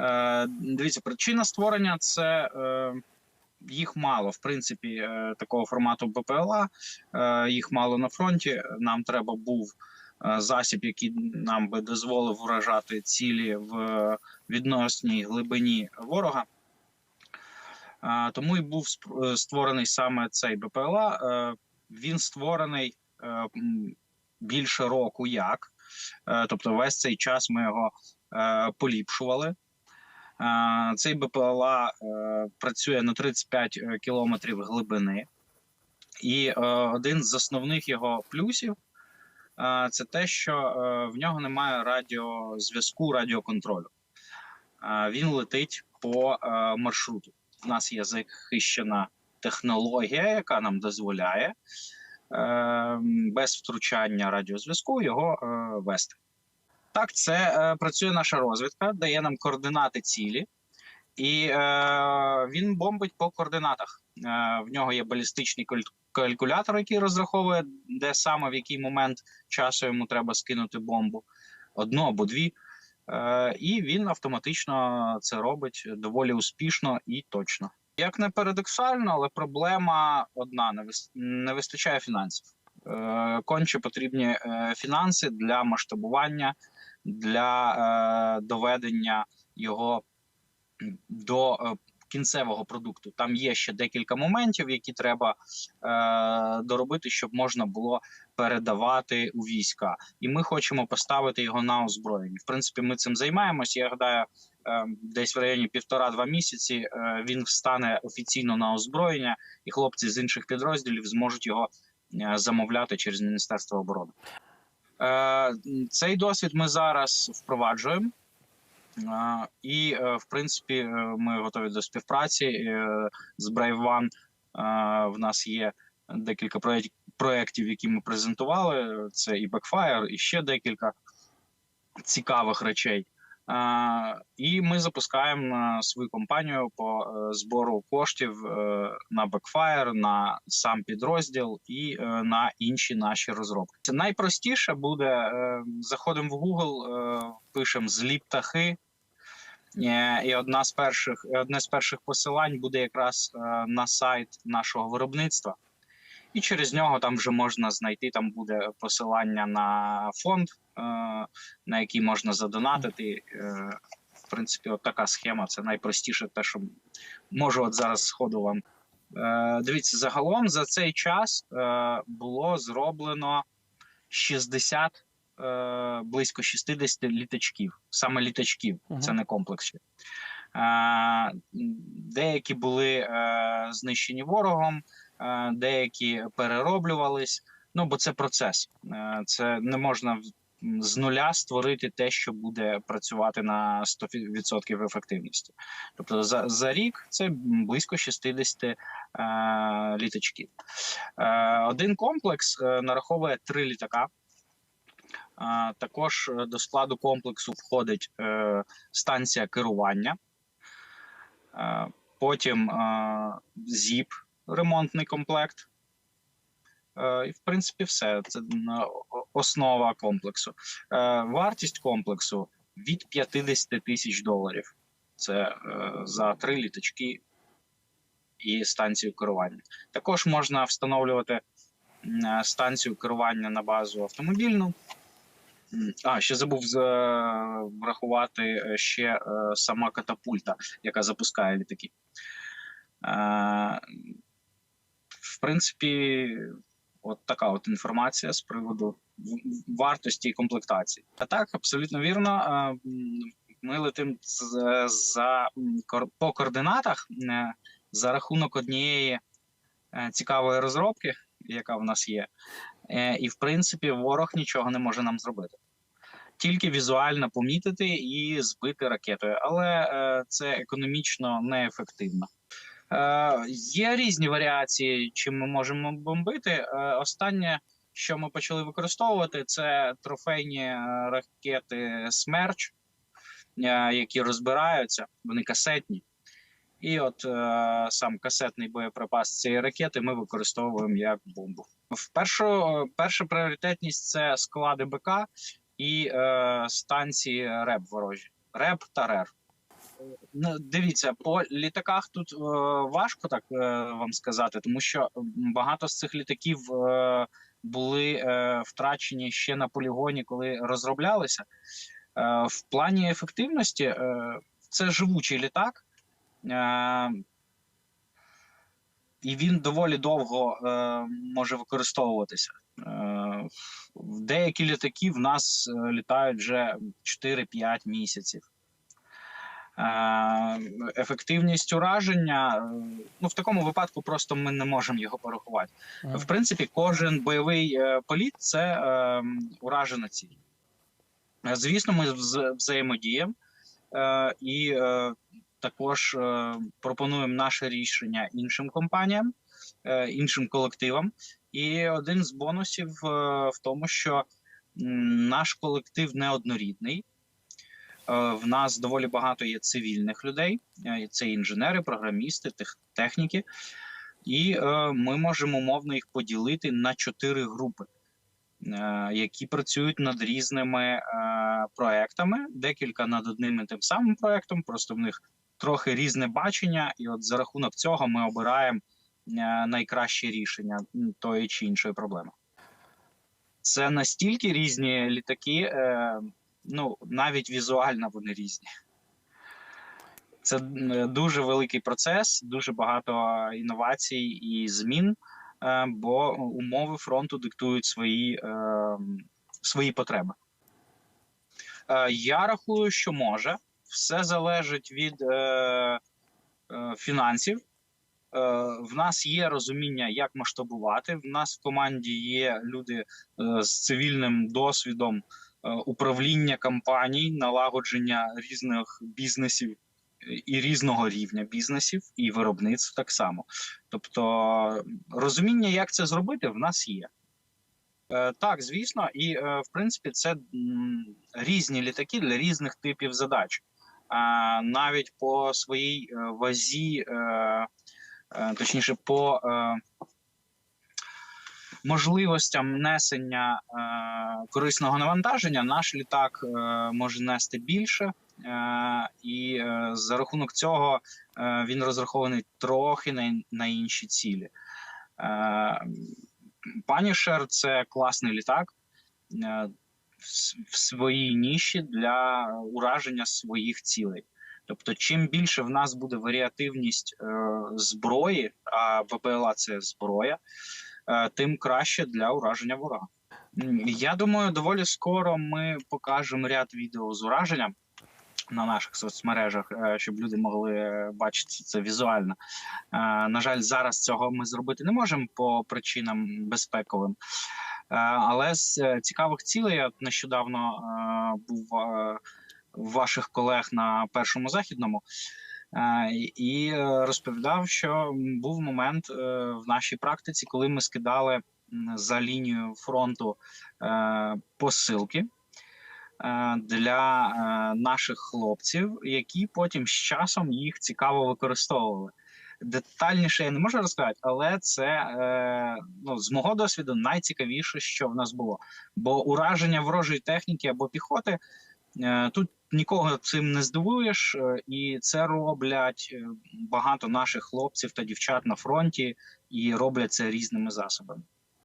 Е, дивіться, причина створення це е, їх мало, в принципі, е, такого формату БПЛА. Їх мало на фронті. Нам треба був засіб, який нам би дозволив вражати цілі в відносній глибині ворога. Тому і був створений саме цей БПЛА. Він створений більше року як. Тобто, весь цей час ми його поліпшували. Е, Цей БПЛА е, працює на 35 кілометрів глибини, і е, один з основних його плюсів е, це те, що е, в нього немає радіозв'язку, радіоконтролю. Е, Він летить по е, маршруту. У нас є захищена технологія, яка нам дозволяє е, без втручання радіозв'язку його е, вести. Так, це е, працює наша розвідка, дає нам координати цілі, і е, він бомбить по координатах. Е, в нього є балістичний калькулятор, який розраховує, де саме в який момент часу йому треба скинути бомбу, одну або дві. Е, і він автоматично це робить доволі успішно і точно. Як не парадоксально, але проблема одна: не вистачає фінансів. Е, Конче потрібні е, фінанси для масштабування, для е, доведення його до кінцевого продукту. Там є ще декілька моментів, які треба доробити, щоб можна було передавати у війська. І ми хочемо поставити його на озброєння. В принципі, ми цим займаємося. Я гадаю, десь в районі півтора-два місяці він встане офіційно на озброєння, і хлопці з інших підрозділів зможуть його замовляти через Міністерство оборони. Е, Цей досвід ми зараз впроваджуємо. Е, І, е, в принципі, е, ми готові до співпраці Е, з Brave One. е, В нас є декілька проєк- проєктів, які ми презентували. Це і Backfire, і ще декілька цікавих речей. І ми запускаємо свою компанію по е, збору коштів е, на Backfire, на сам підрозділ і е, на інші наші розробки. Це найпростіше буде. Заходимо в Google, пишемо злі птахи. І одна з перших, одне з перших посилань буде якраз на сайт нашого виробництва. І через нього там вже можна знайти. Там буде посилання на фонд, на який можна задонатити. Е, В принципі, от така схема. Це найпростіше, те, що можу от зараз сходу вам. Е, Дивіться, загалом за цей час е, було зроблено 60, е, близько 60 літачків, саме літачків, Мгм. це не комплекс. Е, Деякі були е, знищені ворогом, е, деякі перероблювались. Ну бо це процес. Е, Це не можна з нуля створити те, що буде працювати на 100% ефективності. Тобто за, за рік це близько 60 е, літачків. Е, один комплекс е, нараховує три літака. Е, також е, до складу комплексу входить е, станція керування. Е, Потім е, ЗІП, ремонтний комплект. Е, І, в принципі, все. Це основа комплексу. Е, Вартість комплексу від 50 тисяч доларів. Це е, за три літачки і станцію керування. Також можна встановлювати е, станцію керування на базу автомобільну. А, ще забув е, врахувати е, ще е, сама катапульта, яка запускає літаки. Е, В принципі, от така от інформація з приводу вартості і комплектації. А так, абсолютно вірно. е, Ми летимо з- за по координатах е, за рахунок однієї е, цікавої розробки, яка в нас є. І, в принципі, ворог нічого не може нам зробити. Тільки візуально помітити і збити ракетою, але це економічно неефективно. Е, є різні варіації, чим ми можемо бомбити. Е, останнє, що ми почали використовувати, це трофейні е, ракети Смерч, які розбираються, вони касетні. І от е, сам касетний боєприпас цієї ракети ми використовуємо як бомбу. В першу, перша пріоритетність це склади БК і е, станції РЕБ ворожі. РЕБ та РЕР. Ну, дивіться, по літаках тут е, важко так е, вам сказати, тому що багато з цих літаків е, були е, втрачені ще на полігоні, коли розроблялися. Е, в плані ефективності е, це живучий літак, е, і він доволі довго е, може використовуватися. Е, деякі літаки в нас е, літають вже 4-5 місяців. Е, Ефективність ураження, е, ну в такому випадку просто ми не можемо його порахувати. В принципі, кожен бойовий е, політ це уражена ціль. Звісно, ми вз- взаємодіємо і також пропонуємо наше рішення іншим компаніям, іншим колективам. І один з бонусів в тому, що наш колектив неоднорідний. Е, В нас доволі багато є цивільних людей, е, це інженери, програмісти, техніки, і е, ми можемо умовно їх поділити на чотири групи, які працюють над різними проектами, декілька над одним і тим самим проектом. Просто в них трохи різне бачення, і от за рахунок цього ми обираємо найкраще рішення тої чи іншої проблеми. Це настільки різні літаки, ну навіть візуально вони різні. Це дуже великий процес, дуже багато інновацій і змін, е, бо умови фронту диктують свої, е, свої потреби. Е, Я рахую, що може. Все залежить від е, фінансів. В нас є розуміння, як масштабувати. В нас в команді є люди з цивільним досвідом управління компаній, налагодження різних бізнесів е, і різного рівня бізнесів, і виробництв так само. Тобто розуміння, як це зробити, в нас є. Е, Так, звісно, і е, в принципі це різні літаки для різних типів задач. Навіть по своїй е, вазі, е, е, точніше, по е, можливостям несення е, корисного навантаження, наш літак е, може нести більше, е, і за рахунок цього він розрахований трохи на, інші цілі. Punisher – це класний літак в своїй ніші для ураження своїх цілей. Тобто, чим більше в нас буде варіативність зброї, а ВПЛА це зброя, тим краще для ураження ворога. Я думаю, доволі скоро ми покажемо ряд відео з ураженням на наших соцмережах, е, щоб люди могли е, бачити це візуально. Е, На жаль, зараз цього ми зробити не можемо по причинам безпековим. Е, Але з е, цікавих цілей я нещодавно е, був е, в ваших колег на першому західному. Е, і- е, розповідав, що був момент е, в нашій практиці, коли ми скидали за лінію фронту посилки для наших хлопців, які потім з часом їх цікаво використовували. Детальніше я не можу розказати, але це ну, з мого досвіду найцікавіше, що в нас було. Бо ураження ворожої техніки або піхоти тут нікого цим не здивуєш, е, і це роблять е, багато наших хлопців та дівчат на фронті, і роблять це різними засобами.